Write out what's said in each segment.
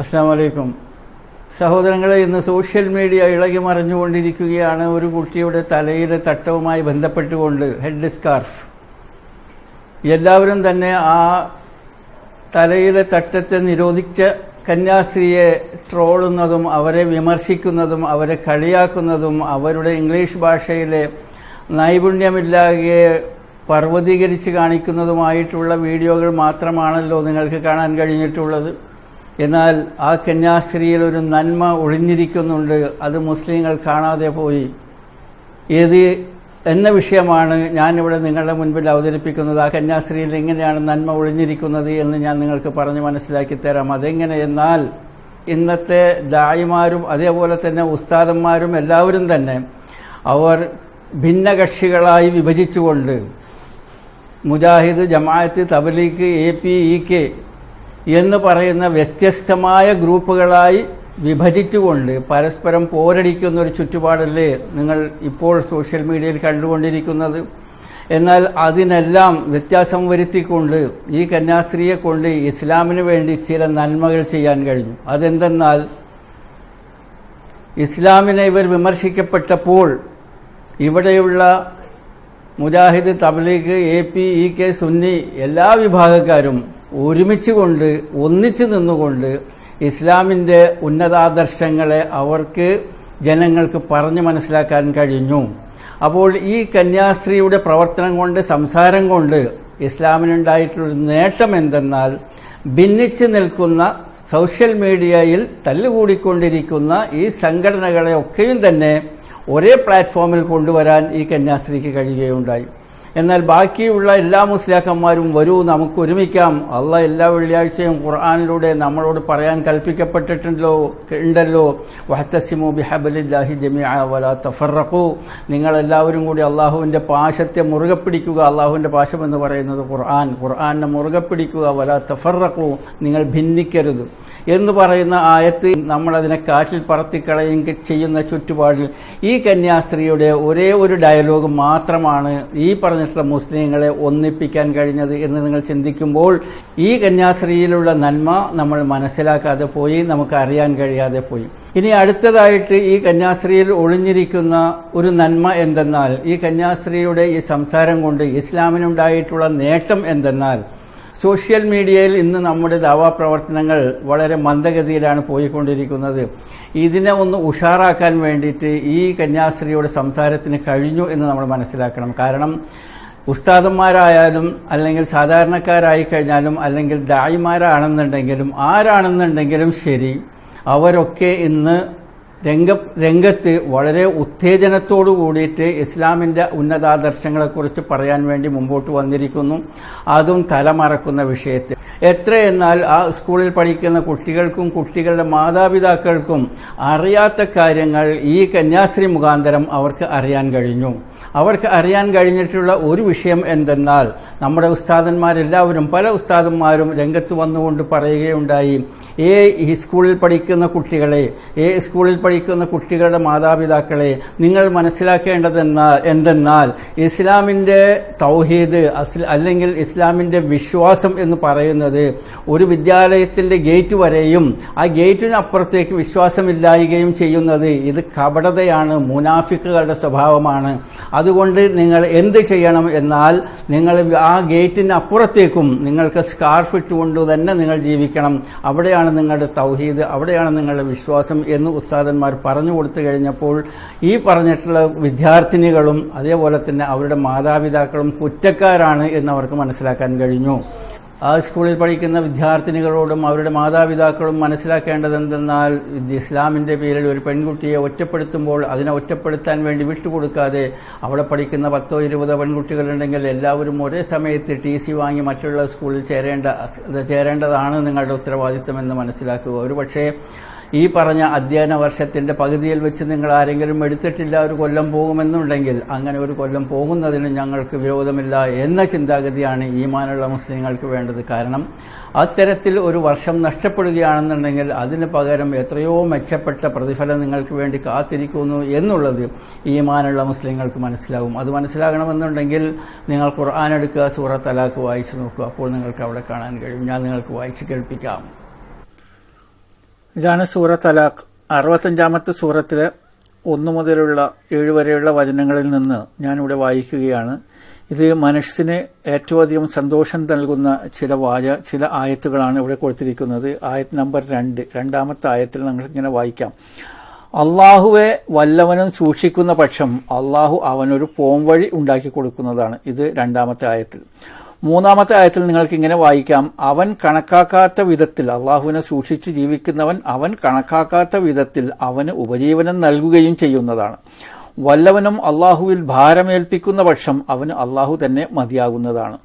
അസ്സാം വലൈക്കും സഹോദരങ്ങളെ ഇന്ന് സോഷ്യൽ മീഡിയ ഇളകി മറിഞ്ഞുകൊണ്ടിരിക്കുകയാണ്. ഒരു കുട്ടിയുടെ തലയിലെ തട്ടവുമായി ബന്ധപ്പെട്ടുകൊണ്ട് ഹെഡ് സ്കാർഫ് എല്ലാവരും തന്നെ ആ തലയിലെ തട്ടത്തെ നിരോധിച്ച കന്യാസ്ത്രീയെ ട്രോളുന്നതും അവരെ വിമർശിക്കുന്നതും അവരെ കളിയാക്കുന്നതും അവരുടെ ഇംഗ്ലീഷ് ഭാഷയിലെ നൈപുണ്യമില്ലാതെ പർവതീകരിച്ച് കാണിക്കുന്നതുമായിട്ടുള്ള വീഡിയോകൾ മാത്രമാണല്ലോ നിങ്ങൾക്ക് കാണാൻ കഴിഞ്ഞിട്ടുള്ളത്. എന്നാൽ ആ കന്യാസ്ത്രീയിൽ ഒരു നന്മ ഒളിഞ്ഞിരിക്കുന്നുണ്ട്. അത് മുസ്ലിങ്ങൾ കാണാതെ പോയി. ഏത് എന്ന വിഷയമാണ് ഞാനിവിടെ നിങ്ങളുടെ മുൻപിൽ അവതരിപ്പിക്കുന്നത്. ആ കന്യാസ്ത്രീയിൽ എങ്ങനെയാണ് നന്മ ഒളിഞ്ഞിരിക്കുന്നത് എന്ന് ഞാൻ നിങ്ങൾക്ക് പറഞ്ഞ് മനസ്സിലാക്കി തരാം. അതെങ്ങനെ? എന്നാൽ ഇന്നത്തെ ദായിമാരും അതേപോലെ തന്നെ ഉസ്താദന്മാരും എല്ലാവരും തന്നെ അവർ ഭിന്നകക്ഷികളായി വിഭജിച്ചുകൊണ്ട് Mujahid Jamaat Tabligh A P E K എന്ന് പറയുന്ന വ്യത്യസ്തമായ ഗ്രൂപ്പുകളായി വിഭജിച്ചുകൊണ്ട് പരസ്പരം പോരടിക്കുന്ന ഒരു ചുറ്റുപാടല്ലേ നിങ്ങൾ ഇപ്പോൾ സോഷ്യൽ മീഡിയയിൽ കണ്ടുകൊണ്ടിരിക്കുന്നത്? എന്നാൽ അതിനെല്ലാം വ്യത്യാസം വരുത്തിക്കൊണ്ട് ഈ കന്യാസ്ത്രീയെ കൊണ്ട് ഇസ്ലാമിന് വേണ്ടി ചില നന്മകൾ ചെയ്യാൻ കഴിഞ്ഞു. അതെന്തെന്നാൽ ഇസ്ലാമിനെ ഇവർ വിമർശിക്കപ്പെട്ടപ്പോൾ ഇവിടെയുള്ള Mujahid Tabligh A P E K Sunni എല്ലാ വിഭാഗക്കാരും ഒരുമിച്ച് കൊണ്ട് ഒന്നിച്ചു നിന്നുകൊണ്ട് ഇസ്ലാമിന്റെ ഉന്നതാദർശങ്ങളെ അവർക്ക് ജനങ്ങൾക്ക് പറഞ്ഞു മനസ്സിലാക്കാൻ കഴിഞ്ഞു. അപ്പോൾ ഈ കന്യാസ്ത്രീയുടെ പ്രവർത്തനം കൊണ്ട് സംസാരം കൊണ്ട് ഇസ്ലാമിനുണ്ടായിട്ടുള്ളൊരു നേട്ടം എന്തെന്നാൽ ഭിന്നിച്ചു നിൽക്കുന്ന സോഷ്യൽ മീഡിയയിൽ തല്ലുകൂടിക്കൊണ്ടിരിക്കുന്ന ഈ സംഘടനകളെ ഒക്കെയും തന്നെ ഒരേ പ്ലാറ്റ്ഫോമിൽ കൊണ്ടുവരാൻ ഈ കന്യാസ്ത്രീക്ക് കഴിയുകയുണ്ടായി. എന്നാൽ ബാക്കിയുള്ള എല്ലാ മുസ്ലിയാക്കന്മാരും വരൂ നമുക്ക് ഒരുമിക്കാം. അള്ള എല്ലാ വെള്ളിയാഴ്ചയും ഖുർആാനിലൂടെ നമ്മളോട് പറയാൻ കൽപ്പിക്കപ്പെട്ടിട്ടുണ്ടല്ലോ ഉണ്ടല്ലോ. വഹത്തസിമു ബിഹബലില്ലാഹി ജമിഅ വലാ തഫറഖു. നിങ്ങൾ എല്ലാവരും കൂടി അള്ളാഹുവിന്റെ പാശത്തെ മുറുകെ പിടിക്കുക അള്ളാഹുവിന്റെ പാശം എന്ന് പറയുന്നത് ഖുർആൻ. ഖുർആാനെ മുറുകെ പിടിക്കുക വലാ തഫറഖു. നിങ്ങൾ ഭിന്നിക്കരുത്. എന്ന് പറയുന്ന ആയത്ത് നമ്മളതിനെ കാറ്റിൽ പറത്തിക്കളയും ചെയ്യുന്ന ചുറ്റുപാടിൽ ഈ കന്യാസ്ത്രീയുടെ ഒരേ ഒരു ഡയലോഗ് മാത്രമാണ് ഈ പറഞ്ഞിട്ടുള്ള മുസ്ലിങ്ങളെ ഒന്നിപ്പിക്കാൻ കഴിഞ്ഞത് എന്ന് നിങ്ങൾ ചിന്തിക്കുമ്പോൾ ഈ കന്യാസ്ത്രീയിലുള്ള നന്മ നമ്മൾ മനസ്സിലാക്കാതെ പോയി നമുക്ക് അറിയാൻ കഴിയാതെ പോയി. ഇനി അടുത്തതായിട്ട് ഈ കന്യാസ്ത്രീയിൽ ഒളിഞ്ഞിരിക്കുന്ന ഒരു നന്മ എന്തെന്നാൽ ഈ കന്യാസ്ത്രീയുടെ ഈ സംസാരം കൊണ്ട് ഇസ്ലാമിനുണ്ടായിട്ടുള്ള നേട്ടം എന്തെന്നാൽ സോഷ്യൽ മീഡിയയിൽ ഇന്ന് നമ്മുടെ ദാവാ പ്രവർത്തനങ്ങൾ വളരെ മന്ദഗതിയിലാണ് പോയിക്കൊണ്ടിരിക്കുന്നത്. ഇതിനെ ഒന്ന് ഉഷാറാക്കാൻ വേണ്ടിയിട്ട് ഈ കന്യാസ്ത്രീയുടെ സംസാരത്തിന് കഴിഞ്ഞു എന്ന് നമ്മൾ മനസ്സിലാക്കണം. കാരണം ഉസ്താദന്മാരായാലും അല്ലെങ്കിൽ സാധാരണക്കാരായി കഴിഞ്ഞാലും അല്ലെങ്കിൽ ദായിമാരാണെന്നുണ്ടെങ്കിലും ആരാണെന്നുണ്ടെങ്കിലും ശരി അവരൊക്കെ ഇന്ന് രംഗ രംഗത്ത് വളരെ ഉത്തേജനത്തോടു കൂടിയിട്ട് ഇസ്ലാമിന്റെ ഉന്നതാദർശങ്ങളെക്കുറിച്ച് പറയാൻ വേണ്ടി മുമ്പോട്ട് വന്നിരിക്കുന്നു. അതും തലമറക്കുന്ന വിഷയത്തിൽ. എത്ര എന്നാൽ ആ സ്കൂളിൽ പഠിക്കുന്ന കുട്ടികൾക്കും കുട്ടികളുടെ മാതാപിതാക്കൾക്കും അറിയാത്ത കാര്യങ്ങൾ ഈ കന്യാശ്രീ മുഖാന്തരം അവർക്ക് അറിയാൻ കഴിഞ്ഞു. അവർക്ക് അറിയാൻ കഴിഞ്ഞിട്ടുള്ള ഒരു വിഷയം എന്തെന്നാൽ നമ്മുടെ ഉസ്താദന്മാരെല്ലാവരും പല ഉസ്താദന്മാരും രംഗത്ത് വന്നുകൊണ്ട് പറയുകയുണ്ടായി ഏ ഈ സ്കൂളിൽ പഠിക്കുന്ന കുട്ടികളെ ഏ സ്കൂളിൽ പഠിക്കുന്ന കുട്ടികളുടെ മാതാപിതാക്കളെ നിങ്ങൾ മനസ്സിലാക്കേണ്ടത് എന്തെന്നാൽ ഇസ്ലാമിന്റെ തൗഹീദ് അല്ലെങ്കിൽ ഇസ്ലാമിന്റെ വിശ്വാസം എന്ന് പറയുന്നത് ഒരു വിദ്യാലയത്തിന്റെ ഗേറ്റ് വരെയും ആ ഗേറ്റിനപ്പുറത്തേക്ക് വിശ്വാസമില്ലായികയും ചെയ്യുന്നത് ഇത് കപടതയാണ് മുനാഫിക്കുകളുടെ സ്വഭാവമാണ്. അതുകൊണ്ട് നിങ്ങൾ എന്ത് ചെയ്യണം എന്നാൽ നിങ്ങൾ ആ ഗേറ്റിന് അപ്പുറത്തേക്കും നിങ്ങൾക്ക് സ്കാർഫ് ഇട്ടുകൊണ്ട് തന്നെ നിങ്ങൾ ജീവിക്കണം. അവിടെയാണ് നിങ്ങളുടെ തൗഹീദ് അവിടെയാണ് നിങ്ങളുടെ വിശ്വാസം എന്ന് ഉസ്താദന്മാർ പറഞ്ഞു കൊടുത്തു കഴിഞ്ഞപ്പോൾ ഈ പറഞ്ഞിട്ടുള്ള വിദ്യാർത്ഥിനികളും അതേപോലെ തന്നെ അവരുടെ മാതാപിതാക്കളും കുറ്റക്കാരാണ് എന്ന് അവർക്ക് മനസ്സിലാക്കാൻ കഴിഞ്ഞു. ആ സ്കൂളിൽ പഠിക്കുന്ന വിദ്യാർത്ഥിനികളോടും അവരുടെ മാതാപിതാക്കളും മനസ്സിലാക്കേണ്ടത് എന്തെന്നാൽ ഇസ്ലാമിന്റെ പേരിൽ ഒരു പെൺകുട്ടിയെ ഒറ്റപ്പെടുത്തുമ്പോൾ അതിനെ ഒറ്റപ്പെടുത്താൻ വേണ്ടി വിട്ടുകൊടുക്കാതെ അവിടെ പഠിക്കുന്ന പത്തോ ഇരുപതോ പെൺകുട്ടികളുണ്ടെങ്കിൽ എല്ലാവരും ഒരേ സമയത്ത് ടി സി വാങ്ങി മറ്റുള്ള സ്കൂളിൽ ചേരേണ്ട ചേരേണ്ടതാണ് നിങ്ങളുടെ ഉത്തരവാദിത്തം എന്ന് മനസ്സിലാക്കുക. ഒരുപക്ഷേ ഈ പറഞ്ഞ അധ്യയന വർഷത്തിന്റെ പകുതിയിൽ വെച്ച് നിങ്ങൾ ആരെങ്കിലും എടുത്തിട്ടില്ല ഒരു കൊല്ലം പോകുമെന്നുണ്ടെങ്കിൽ അങ്ങനെ ഒരു കൊല്ലം പോകുന്നതിന് ഞങ്ങൾക്ക് വിരോധമില്ല എന്ന ചിന്താഗതിയാണ് ഈമാനുള്ള മുസ്ലിങ്ങൾക്ക് വേണ്ടത്. കാരണം അത്തരത്തിൽ ഒരു വർഷം നഷ്ടപ്പെടുകയാണെന്നുണ്ടെങ്കിൽ അതിന് പകരം എത്രയോ മെച്ചപ്പെട്ട പ്രതിഫലം നിങ്ങൾക്ക് വേണ്ടി കാത്തിരിക്കുന്നു എന്നുള്ളത് ഈമാനുള്ള മുസ്ലിങ്ങൾക്ക് മനസ്സിലാകും അത് മനസ്സിലാകണമെന്നുണ്ടെങ്കിൽ നിങ്ങൾ ഖുർആൻ എടുക്കുക സൂറത്ത് തലാഖ് വായിച്ചു നോക്കുക. അപ്പോൾ നിങ്ങൾക്ക് അവിടെ കാണാൻ കഴിയും. ഞാൻ നിങ്ങൾക്ക് വായിച്ച് കേൾപ്പിക്കാം. ഇതാണ് സൂറത്ത് അലാഖ് അറുപത്തഞ്ചാമത്തെ സൂറത്തിലെ ഒന്നു മുതലുള്ള ഏഴ് വരെയുള്ള വചനങ്ങളിൽ നിന്ന് ഞാനിവിടെ വായിക്കുകയാണ്. ഇത് മനുഷ്യന് ഏറ്റവും അധികം സന്തോഷം നൽകുന്ന ചില വാച ചില ആയത്തുകളാണ് ഇവിടെ കൊടുത്തിരിക്കുന്നത്. ആയത്ത് നമ്പർ രണ്ട്. രണ്ടാമത്തെ ആയത്തിൽ നമ്മൾക്കിങ്ങനെ വായിക്കാം. അള്ളാഹുവെ വല്ലവനും സൂക്ഷിക്കുന്ന പക്ഷം അള്ളാഹു അവനൊരു പോംവഴി ഉണ്ടാക്കി കൊടുക്കുന്നതാണ്. ഇത് രണ്ടാമത്തെ ആയത്തിൽ. മൂന്നാമത്തെ ആയത്തിൽ നിങ്ങൾക്ക് ഇങ്ങനെ വായിക്കാം. അവൻ കണക്കാക്കാത്ത വിധത്തിൽ അള്ളാഹുവിനെ സൂക്ഷിച്ച് ജീവിക്കുന്നവൻ അവൻ കണക്കാക്കാത്ത വിധത്തിൽ അവന് ഉപജീവനം നൽകുകയും ചെയ്യുന്നതാണ്. വല്ലവനും അള്ളാഹുവിൽ ഭാരമേൽപ്പിക്കുന്ന പക്ഷം അവന് അള്ളാഹു തന്നെ മതിയാകുന്നതാണ്.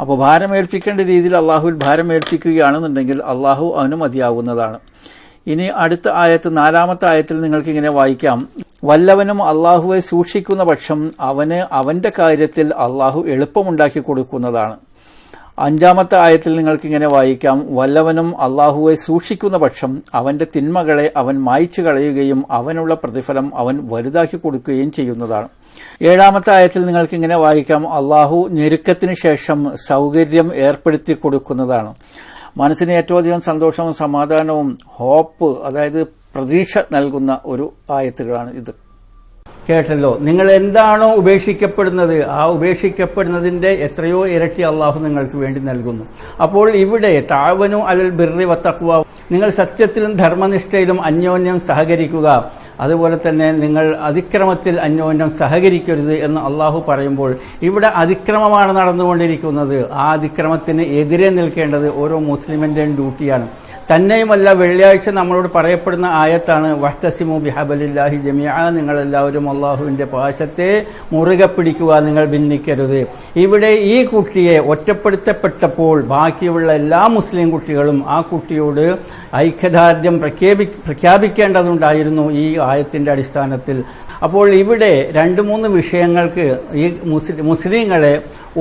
അപ്പോൾ ഭാരമേൽപ്പിക്കേണ്ട രീതിയിൽ അള്ളാഹുവിൽ ഭാരമേൽപ്പിക്കുകയാണെന്നുണ്ടെങ്കിൽ അള്ളാഹു അവന് മതിയാകുന്നതാണ്. ഇനി അടുത്ത ആയത്ത് നാലാമത്തെ ആയത്തിൽ നിങ്ങൾക്ക് ഇങ്ങനെ വായിക്കാം. വല്ലവനും അള്ളാഹുവെ സൂക്ഷിക്കുന്ന പക്ഷം അവന് അവന്റെ കാര്യത്തിൽ അള്ളാഹു എളുപ്പമുണ്ടാക്കി കൊടുക്കുന്നതാണ്. അഞ്ചാമത്തെ ആയത്തിൽ നിങ്ങൾക്ക് ഇങ്ങനെ വായിക്കാം. വല്ലവനും അള്ളാഹുവെ സൂക്ഷിക്കുന്ന പക്ഷം അവന്റെ തിന്മകളെ അവൻ മായ്ച്ചു കളയുകയും അവനുള്ള പ്രതിഫലം അവൻ വലുതാക്കി കൊടുക്കുകയും ചെയ്യുന്നതാണ്. ഏഴാമത്തെ ആയത്തിൽ നിങ്ങൾക്ക് ഇങ്ങനെ വായിക്കാം. അള്ളാഹു ഞെരുക്കത്തിന് ശേഷം സൗകര്യം ഏർപ്പെടുത്തി കൊടുക്കുന്നതാണ്. മനസ്സിന് ഏറ്റവും അധികം സന്തോഷവും സമാധാനവും ഹോപ്പ് അതായത് പ്രതീക്ഷ നൽകുന്ന ഒരു ആയത്തുകളാണ് ഇത്. കേട്ടല്ലോ. നിങ്ങൾ എന്താണോ ഉപേക്ഷിക്കപ്പെടുന്നത് ആ ഉപേക്ഷിക്കപ്പെടുന്നതിന്റെ എത്രയോ ഇരട്ടി അള്ളാഹു നിങ്ങൾക്ക് വേണ്ടി നൽകുന്നു. അപ്പോൾ ഇവിടെ താവനു അലൽ ബിർറി വത്തക്കുക നിങ്ങൾ സത്യത്തിലും ധർമ്മനിഷ്ഠയിലും അന്യോന്യം സഹകരിക്കുക. അതുപോലെ തന്നെ നിങ്ങൾ അതിക്രമത്തിൽ അന്യോന്യം സഹകരിക്കരുത് എന്ന് അള്ളാഹു പറയുമ്പോൾ ഇവിടെ അതിക്രമമാണ് നടന്നുകൊണ്ടിരിക്കുന്നത്. ആ അതിക്രമത്തിന് എതിരെ നിൽക്കേണ്ടത് ഓരോ മുസ്ലിമിന്റെയും ഡ്യൂട്ടിയാണ്. തന്നെയുമല്ല വെള്ളിയാഴ്ച നമ്മളോട് പറയപ്പെടുന്ന ആയത്താണ് വഹ്തസിമു ബിഹബലില്ലാഹി ജമിയ നിങ്ങളെല്ലാവരും അള്ളാഹുവിന്റെ പാശത്തെ മുറുകെ പിടിക്കുക നിങ്ങൾ ഭിന്നിക്കരുത്. ഇവിടെ ഈ കുട്ടിയെ ഒറ്റപ്പെടുത്തപ്പെട്ടപ്പോൾ ബാക്കിയുള്ള എല്ലാ മുസ്ലിം കുട്ടികളും ആ കുട്ടിയോട് ഐക്യദാർഢ്യം പ്രഖ്യാപി പ്രഖ്യാപിക്കേണ്ടതുണ്ടായിരുന്നു ഈ ആയത്തിന്റെ അടിസ്ഥാനത്തിൽ. അപ്പോൾ ഇവിടെ രണ്ട് മൂന്ന് വിഷയങ്ങൾക്ക് ഈ മുസ്ലിങ്ങളെ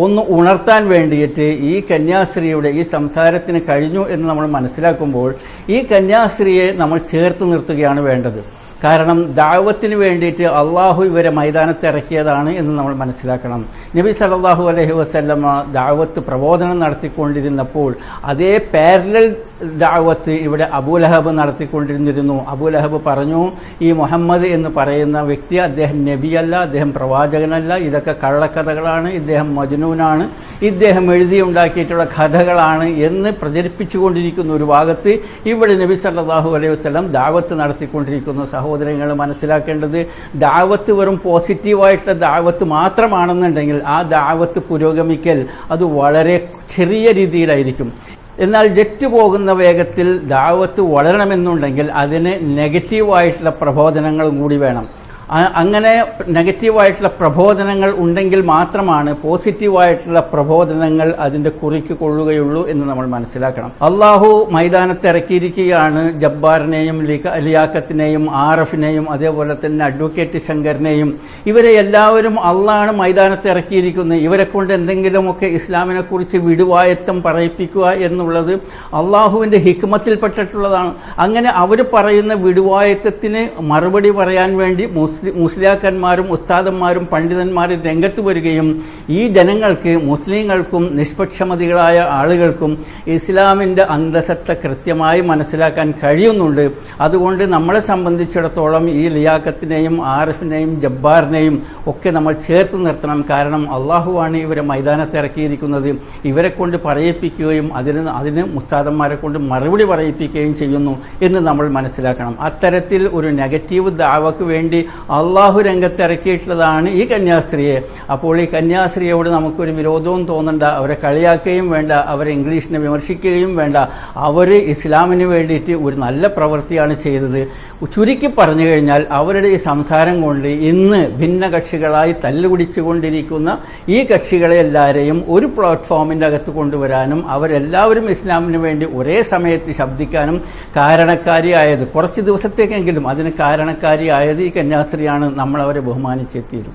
ഒന്ന് ഉണർത്താൻ വേണ്ടിയിട്ട് ഈ കന്യാസ്ത്രീയുടെ ഈ സംസാരത്തിന് കഴിഞ്ഞു എന്ന് നമ്മൾ മനസ്സിലാക്കുമ്പോൾ ഈ കന്യാസ്ത്രീയെ നമ്മൾ ചേർത്ത് നിർത്തുകയാണ് വേണ്ടത്. കാരണം ദാവത്തിന് വേണ്ടിയിട്ട് അള്ളാഹു ഇവരെ മൈതാനത്ത് ഇറക്കിയതാണ് എന്ന് നമ്മൾ മനസ്സിലാക്കണം. നബി സലാഹു അലഹി വസ്ല്ലമ്മ ദാവത്ത് പ്രബോധനം നടത്തിക്കൊണ്ടിരുന്നപ്പോൾ അതേ പാരലൽ ദാവത്ത് ഇവിടെ അബൂലഹബ് നടത്തിക്കൊണ്ടിരുന്നിരുന്നു. അബൂലഹബ് പറഞ്ഞു ഈ മുഹമ്മദ് എന്ന് പറയുന്ന വ്യക്തി അദ്ദേഹം നബിയല്ല അദ്ദേഹം പ്രവാചകനല്ല. ഇതൊക്കെ കള്ളക്കഥകളാണ്. ഇദ്ദേഹം മജ്നൂനാണ്. ഇദ്ദേഹം എഴുതിയുണ്ടാക്കിയിട്ടുള്ള കഥകളാണ് എന്ന് പ്രചരിപ്പിച്ചുകൊണ്ടിരിക്കുന്ന ഒരു ഭാഗത്ത് ഇവിടെ നബി സല്ലാഹു അലൈഹി വസ്ലം ദാവത്ത് നടത്തിക്കൊണ്ടിരിക്കുന്നു. സഹോദരങ്ങൾ മനസ്സിലാക്കേണ്ടത് ദാവത്ത് വെറും പോസിറ്റീവായിട്ടുള്ള ദാവത്ത് മാത്രമാണെന്നുണ്ടെങ്കിൽ ആ ദാവത്ത് പുരോഗമിക്കൽ അത് വളരെ ചെറിയ രീതിയിലായിരിക്കും. എന്നാൽ ജെറ്റ് പോകുന്ന വേഗത്തിൽ ദാവത്ത് വളരണമെന്നുണ്ടെങ്കിൽ അതിന് നെഗറ്റീവായിട്ടുള്ള പ്രബോധനങ്ങളും കൂടി വേണം. അങ്ങനെ നെഗറ്റീവായിട്ടുള്ള പ്രബോധനങ്ങൾ ഉണ്ടെങ്കിൽ മാത്രമാണ് പോസിറ്റീവായിട്ടുള്ള പ്രബോധനങ്ങൾ അതിന്റെ കുറിക്ക് കൊള്ളുകയുള്ളൂ എന്ന് നമ്മൾ മനസ്സിലാക്കണം. അള്ളാഹു മൈതാനത്ത് ഇറക്കിയിരിക്കുകയാണ് ജബ്ബാറിനെയും ലിയാക്കത്തിനെയും ആറഫിനെയും അതേപോലെ തന്നെ അഡ്വക്കേറ്റ് ശങ്കറിനെയും. ഇവരെ എല്ലാവരും അള്ളാണ് മൈതാനത്ത് ഇറക്കിയിരിക്കുന്നത്. ഇവരെ കൊണ്ട് എന്തെങ്കിലുമൊക്കെ ഇസ്ലാമിനെ കുറിച്ച് വിടുവായത്തം പറയിപ്പിക്കുക എന്നുള്ളത് അള്ളാഹുവിന്റെ ഹിക്മത്തിൽപ്പെട്ടിട്ടുള്ളതാണ്. അങ്ങനെ അവർ പറയുന്ന വിടുവായത്തത്തിന് മറുപടി പറയാൻ വേണ്ടി മുസ്ലിയാക്കന്മാരും ഉസ്താദന്മാരും പണ്ഡിതന്മാരും രംഗത്ത് വരികയും ഈ ജനങ്ങൾക്ക് മുസ്ലിങ്ങൾക്കും നിഷ്പക്ഷമതികളായ ആളുകൾക്കും ഇസ്ലാമിന്റെ അന്തസത്ത കൃത്യമായി മനസ്സിലാക്കാൻ കഴിയുന്നുണ്ട്. അതുകൊണ്ട് നമ്മളെ സംബന്ധിച്ചിടത്തോളം ഈ ലിയാക്കത്തിനെയും ആറിഫിനെയും ജബ്ബാറിനെയും ഒക്കെ നമ്മൾ ചേർത്ത് നിർത്തണം. കാരണം അള്ളാഹുവാണ് ഇവരെ മൈതാനത്ത് ഇറക്കിയിരിക്കുന്നത്. ഇവരെ കൊണ്ട് പറയിപ്പിക്കുകയും അതിന് അതിന് മുസ്താദന്മാരെ കൊണ്ട് മറുപടി പറയിപ്പിക്കുകയും ചെയ്യുന്നു എന്ന് നമ്മൾ മനസ്സിലാക്കണം. അത്തരത്തിൽ ഒരു നെഗറ്റീവ് ദാവക്ക് വേണ്ടി അള്ളാഹു രംഗത്ത് ഇറക്കിയിട്ടുള്ളതാണ് ഈ കന്യാസ്ത്രീയെ. അപ്പോൾ ഈ കന്യാസ്ത്രീയോട് നമുക്കൊരു വിരോധവും തോന്നണ്ട. അവരെ കളിയാക്കുകയും വേണ്ട. അവരെ ഇംഗ്ലീഷിനെ വിമർശിക്കുകയും വേണ്ട. അവർ ഇസ്ലാമിന് വേണ്ടിയിട്ട് ഒരു നല്ല പ്രവൃത്തിയാണ് ചെയ്തത്. ചുരുക്കി പറഞ്ഞു കഴിഞ്ഞാൽ അവരുടെ ഈ സംസാരം കൊണ്ട് ഇന്ന് ഭിന്നകക്ഷികളായി തല്ലുപിടിച്ചുകൊണ്ടിരിക്കുന്ന ഈ കക്ഷികളെ എല്ലാവരെയും ഒരു പ്ലാറ്റ്ഫോമിന്റെ അകത്ത് കൊണ്ടുവരാനും അവരെല്ലാവരും ഇസ്ലാമിന് വേണ്ടി ഒരേ സമയത്ത് ശബ്ദിക്കാനും കാരണക്കാരിയായത് കുറച്ച് ദിവസത്തേക്കെങ്കിലും അതിന് കാരണക്കാരിയായത് ഈ കന്യാസ്ത്രീയാണ് നമ്മൾ അവരെ ബഹുമാനിച്ചെത്തിയത്.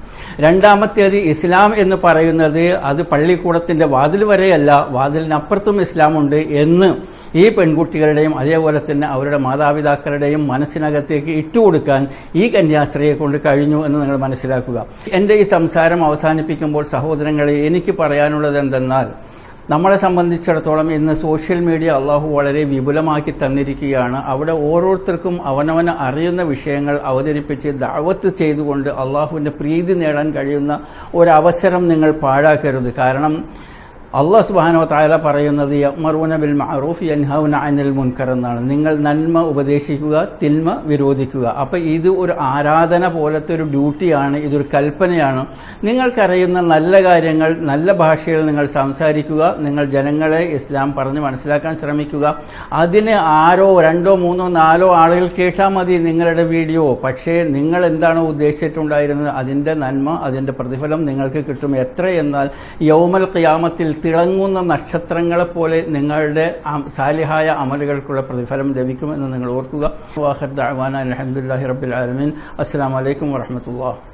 രണ്ടാമത്തേത് ഇസ്ലാം എന്ന് പറയുന്നത് അത് പള്ളിക്കൂടത്തിന്റെ വാതിൽ വരെയല്ല വാതിലിനപ്പുറത്തും ഇസ്ലാമുണ്ട് എന്ന് ഈ പെൺകുട്ടികളുടെയും അതേപോലെ തന്നെ അവരുടെ മാതാപിതാക്കളുടെയും മനസ്സിനകത്തേക്ക് ഇട്ടുകൊടുക്കാൻ ഈ കന്യാസ്ത്രീയെ കൊണ്ട് കഴിഞ്ഞു എന്ന് നിങ്ങൾ മനസ്സിലാക്കുക. എന്റെ ഈ സംസാരം അവസാനിപ്പിക്കുമ്പോൾ സഹോദരങ്ങളെ എനിക്ക് പറയാനുള്ളത് എന്തെന്നാൽ നമ്മളെ സംബന്ധിച്ചിടത്തോളം ഇന്ന് സോഷ്യൽ മീഡിയ അള്ളാഹു വളരെ വിപുലമാക്കി തന്നിരിക്കുകയാണ്. അവിടെ ഓരോരുത്തർക്കും അവനവന് അറിയുന്ന വിഷയങ്ങൾ അവതരിപ്പിച്ച് ദാവത്ത് ചെയ്തുകൊണ്ട് അള്ളാഹുവിന്റെ പ്രീതി നേടാൻ കഴിയുന്ന ഒരവസരം നിങ്ങൾ പാഴാക്കരുത്. കാരണം അള്ളാഹ് സുബാനോ താല പറയുന്നത് ബിൽ അനിൽ മുൻകർ എന്നാണ്. നിങ്ങൾ നന്മ ഉപദേശിക്കുക തിന്മ വിരോധിക്കുക. അപ്പൊ ഇത് ഒരു ആരാധന പോലത്തെ ഒരു ഡ്യൂട്ടിയാണ് ഇതൊരു കൽപ്പനയാണ്. നിങ്ങൾക്കറിയുന്ന നല്ല കാര്യങ്ങൾ നല്ല ഭാഷയിൽ നിങ്ങൾ സംസാരിക്കുക നിങ്ങൾ ജനങ്ങളെ ഇസ്ലാം പറഞ്ഞ് മനസ്സിലാക്കാൻ ശ്രമിക്കുക. അതിന് ആരോ രണ്ടോ മൂന്നോ നാലോ ആളുകൾ കേട്ടാൽ മതി നിങ്ങളുടെ വീഡിയോ. പക്ഷേ നിങ്ങൾ എന്താണോ ഉദ്ദേശിച്ചിട്ടുണ്ടായിരുന്നത്? അതിന്റെ നന്മ അതിന്റെ പ്രതിഫലം നിങ്ങൾക്ക് കിട്ടും. എത്ര എന്നാൽ യൗമൽ ഖിയാമത്തിൽ തിളങ്ങുന്ന നക്ഷത്രങ്ങളെ പോലെ നിങ്ങളുടെ സാലിഹായ അമലുകൾക്കുള്ള പ്രതിഫലം ലഭിക്കുമെന്ന് നിങ്ങൾ ഓർക്കുക. വാഹർ അൽഹംദുലില്ലാഹി റബ്ബിൽ ആലമീൻ. അസ്സാം വലൈക്കും വറഹ്മത്തുള്ളാഹി